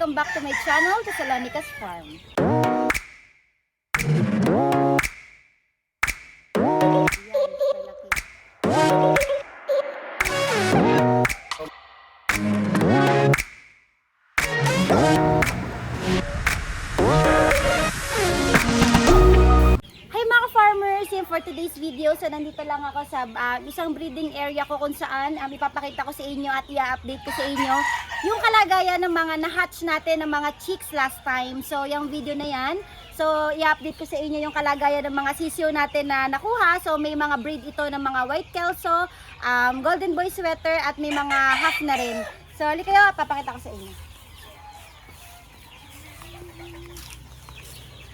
welcome back to my channel, to Salonica's Farm. Video. So nandito lang ako sa ah, isang breeding area ko kung saan um, ipapakita ko sa inyo at i-update ko sa inyo yung kalagayan ng mga na-hatch natin ng mga chicks last time. So yung video na yan, so i-update ko sa inyo yung kalagayan ng mga sisiyo natin na nakuha. So may mga breed ito ng mga white kelso, um, golden boy sweater at may mga half na rin. So halika kayo, papakita ko sa inyo.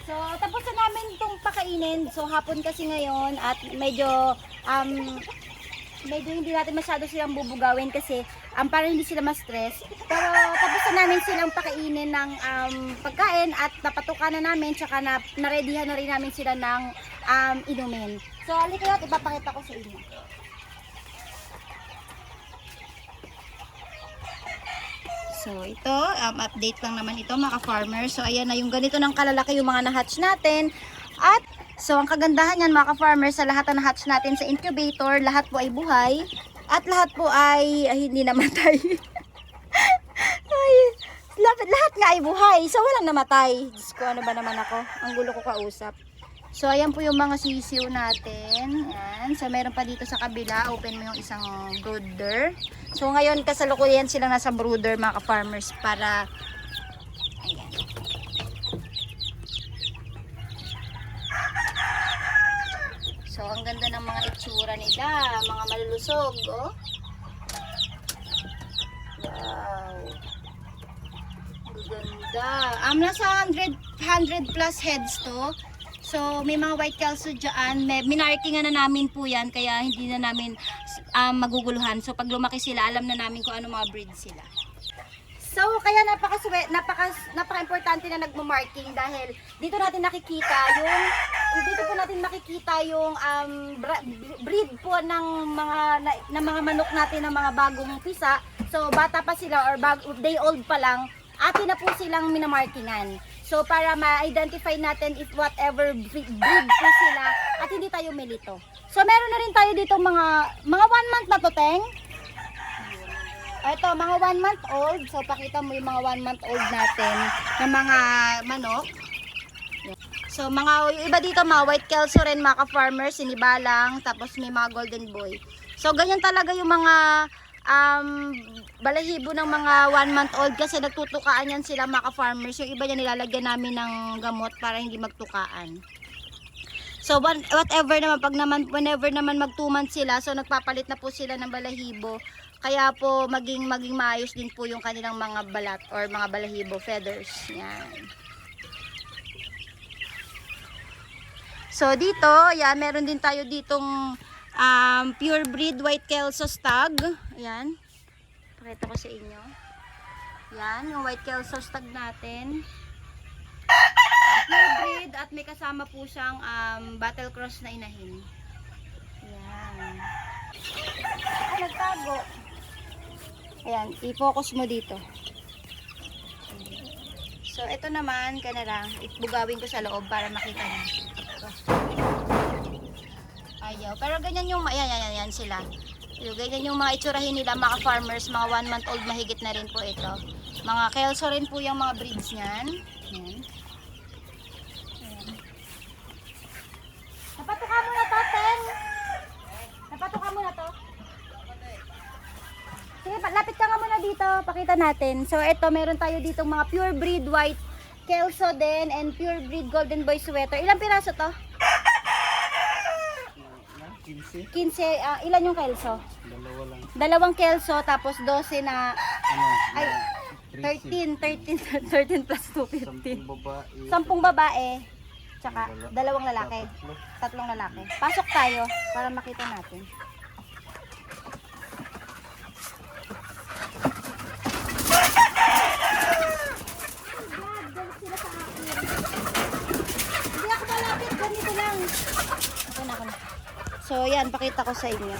So, tapos na namin itong pakainin. So, hapon kasi ngayon at medyo, um, medyo hindi natin masyado silang bubugawin kasi um, para hindi sila ma-stress. Pero tapos na namin silang pakainin ng um, pagkain at napatukan na namin tsaka na, naredyhan na rin namin sila ng um, inumin. So, halika at ipapakita ko sa inyo. So, ito, um, update lang naman ito mga farmer So, ayan na yung ganito ng kalalaki yung mga na-hatch natin. At, so, ang kagandahan yan mga farmer sa lahat na na-hatch natin sa incubator, lahat po ay buhay. At lahat po ay, ay hindi namatay. ay, lahat, lahat nga ay buhay. So, walang namatay. Diyos ko, ano ba naman ako? Ang gulo ko kausap. So, ayan po yung mga sisiw natin. Ayan. So, meron pa dito sa kabila. Open mo yung isang brooder. So, ngayon kasalukuyan sila nasa brooder mga farmers para ayan. So, ang ganda ng mga itsura nila. Mga malulusog, oh. Wow. Ang ganda. Um, nasa 100, 100 plus heads to. So, may mga white kelso dyan. May, minarkingan na namin po yan, kaya hindi na namin um, maguguluhan. So, pag lumaki sila, alam na namin kung ano mga breed sila. So, kaya napaka napaka napaka-importante na nagmo-marking dahil dito natin nakikita yung dito po natin makikita yung um, breed po ng mga na, ng mga manok natin ng mga bagong pisa. So, bata pa sila or bag, day old pa lang, atin na po silang minamarkingan. So, para ma-identify natin if whatever breed, po sila at hindi tayo milito. So, meron na rin tayo dito mga mga one month na to, Teng. Ito, mga one month old. So, pakita mo yung mga one month old natin na mga manok. So, mga iba dito, mga white kelso rin, mga ka-farmers, sinibalang, tapos may mga golden boy. So, ganyan talaga yung mga um, balahibo ng mga one month old kasi nagtutukaan yan sila mga ka-farmers. Yung iba yan nilalagyan namin ng gamot para hindi magtukaan. So, whatever naman, pag naman, whenever naman mag 2 months sila, so nagpapalit na po sila ng balahibo. Kaya po, maging, maging maayos din po yung kanilang mga balat or mga balahibo, feathers. Yan. So, dito, yan, meron din tayo ditong um, pure breed white kelso stag. Yan. Pakita ko sa inyo. Yan, yung white kelso stag natin pure breed at may kasama po siyang um, battle cross na inahin. Yan. Ay, nagtago. Ayan, i-focus mo dito. So, ito naman, kaya na ibugawin ko sa loob para makita niyo. Ito. Ayaw. Pero ganyan yung, ayan, ayan, ayan sila. Yung, ganyan yung mga itsurahin nila, mga farmers, mga one month old mahigit na rin po ito. Mga kelso rin po yung mga breeds niyan. Ayan. Napatuka mo na to, Ten. Napatuka mo na to. Sige, lapit ka nga muna dito. Pakita natin. So, ito, meron tayo dito mga pure breed white kelso din and pure breed golden boy sweater. Ilang piraso to? 15, 15. ah, ilan yung kelso? dalawa lang. Dalawang kelso, tapos 12 na, Ano? ay, 13. 13, 13, 13 plus 2, 15. Sampung babae. Sampung babae, tsaka Dala- dalawang lalaki. Tatlo. Tatlong lalaki. Pasok tayo para makita natin. Hindi ako malapit, ganito lang. Ako na, ako na. So, yan, pakita ko sa inyo.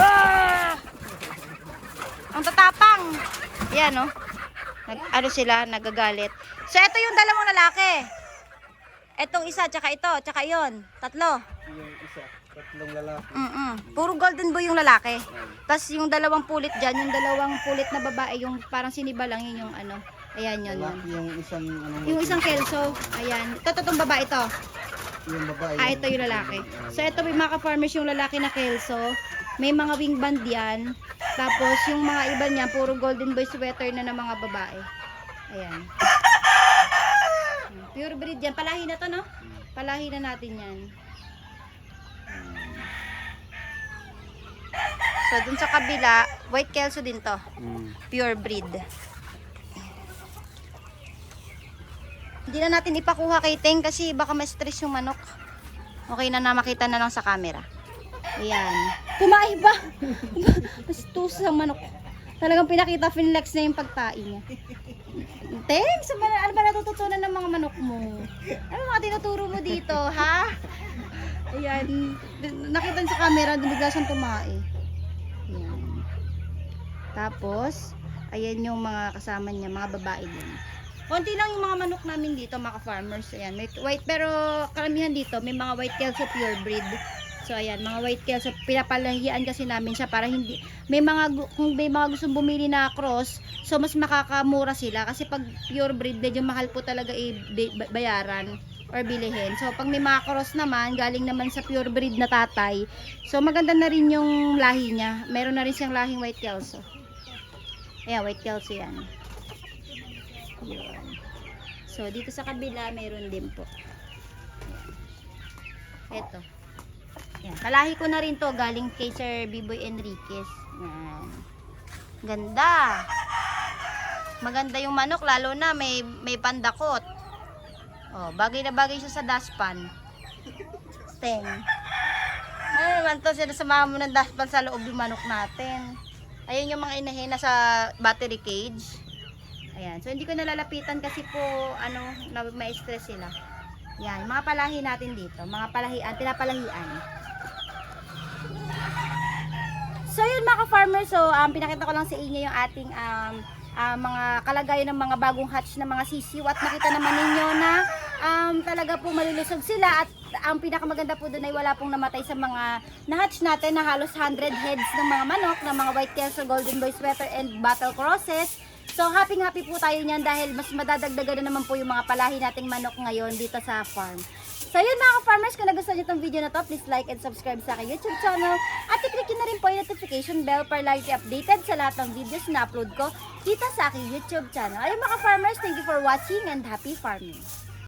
Ah! Ang tatapang! Yan, oh. Nag, ano sila, nagagalit. So, ito yung dalawang lalaki. Etong isa, tsaka ito, tsaka yon Tatlo. Yung isa, tatlong lalaki. Mm-mm. Puro golden boy yung lalaki. Tapos yung dalawang pulit dyan, yung dalawang pulit na babae, yung parang siniba lang yun yung ano. Ayan yun, yung isang ano Yung isang kelso, ayan. Ito, totoong babae ito. Yung babae. Ah, ito yung lalaki. So, ito may mga farmers yung lalaki na kelso. May mga wing band yan. Tapos, yung mga iba niya, puro golden boy sweater na ng mga babae. Ayan. Pure breed yan. Palahi na to, no? Palahi na natin yan. So, dun sa kabila, white kelso din to. Mm. Pure breed. Hindi na natin ipakuha kay Teng kasi baka ma-stress yung manok. Okay na na makita na lang sa camera. Ayan. Kumain pa. Bastos ang manok. Talagang pinakita finlex na yung pagtain niya. Teng, sa ba, ano ba natututunan ng mga manok mo? Ano mga tinuturo mo dito, ha? Ayan. Nakita sa camera, bigla siyang tumae. Ayan. Tapos, ayan yung mga kasama niya, mga babae din. Konti lang yung mga manok namin dito, mga farmers. Ayan, may white, pero karamihan dito, may mga white kelso pure breed. So, ayan, mga white kelso, pinapalahian kasi namin siya para hindi, may mga, kung may mga gustong bumili na cross, so mas makakamura sila. Kasi pag pure breed, medyo mahal po talaga i-bayaran or bilihin. So, pag may mga cross naman, galing naman sa pure breed na tatay, so maganda na rin yung lahi niya. Meron na rin siyang lahing white kelso. Ayan, white kelso yan. Yun. So, dito sa kabila, meron din po. Ito. Ayan. Kalahi ko na rin to galing kay Sir Biboy Enriquez. Ayan. Ganda. Maganda yung manok, lalo na may, may pandakot. Oh, bagay na bagay siya sa daspan. Teng. Ano naman to, sinasamahan mo ng daspan sa loob yung manok natin. Ayun yung mga inahin na sa battery cage. Ayan. So, hindi ko nalalapitan kasi po, ano, may stress sila. Yan. Mga palahi natin dito. Mga palahian, pinapalahian. So, yun mga ka-farmers. So, um, pinakita ko lang sa inyo yung ating um, ah, mga kalagayan ng mga bagong hatch na mga sisiw. At nakita naman ninyo na um, talaga po malulusog sila. At ang pinakamaganda po doon ay wala pong namatay sa mga na-hatch natin na halos 100 heads ng mga manok, ng mga white tails golden boy sweater and battle crosses. So happy happy po tayo niyan dahil mas madadagdagan na naman po yung mga palahi nating manok ngayon dito sa farm. So yun mga farmers, kung nagustuhan niyo itong video na to, please like and subscribe sa aking YouTube channel. At i-click na rin po yung notification bell para lagi updated sa lahat ng videos na upload ko dito sa aking YouTube channel. Ayun mga farmers, thank you for watching and happy farming.